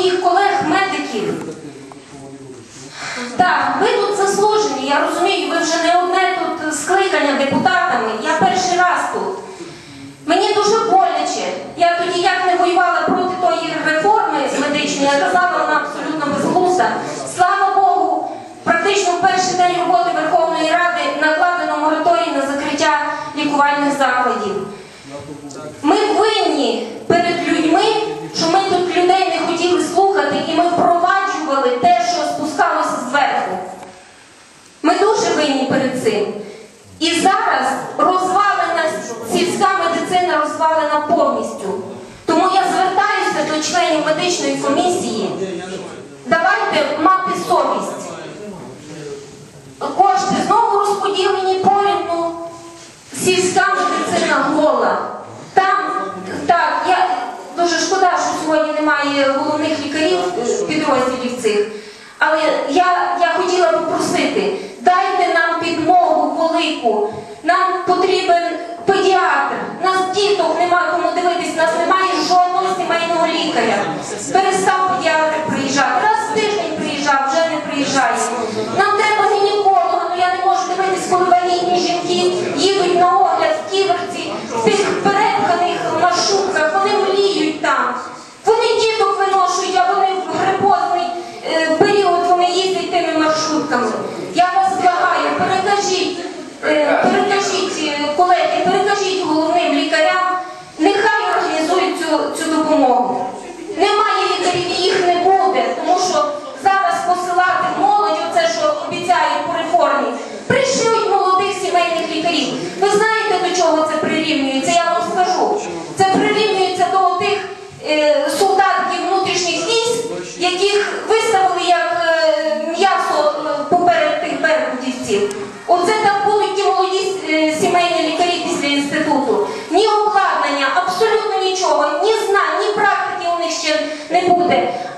своїх колег-медиків. Так, ви тут заслужені, я розумію, ви вже не одне тут скликання депутатами. Я перший раз тут. Мені дуже боляче. Я тоді як не воювала проти тої реформи медичної, я казала, вона абсолютно безглузда. Слава Богу, практично в перший день роботи Верховної Ради накладено мораторій на закриття лікувальних закладів. Ми винні перед людьми, що ми тут людей не хотіли слухати, і ми впроваджували те, що спускалося зверху. Ми дуже цим. І зараз розвалена сільська медицина розвалена повністю. Тому я звертаюся до членів медичної комісії. Давайте мати совість. Кошти знову розподілені порівну. Сільська медицина гола. Там, так, я дуже шкода, що сьогодні немає головних лікарів підрозділів цих. Але я, я хотіла попросити, дайте нам велику. Нам потрібен педіатр. Е, перекажіть, е, колеги, перекажіть головним лікарям, нехай організують цю, цю допомогу. Немає лікарів, їх не буде, тому що зараз посилати молодь, оце що обіцяють по реформі, пришлють молодих сімейних лікарів. Ви знаєте, до чого це прирівнюється? Я вам скажу. Це прирівнюється до тих е, солдатів внутрішніх військ, яких виставили як е, м'ясо е, поперед тих беркутівців. Оце salute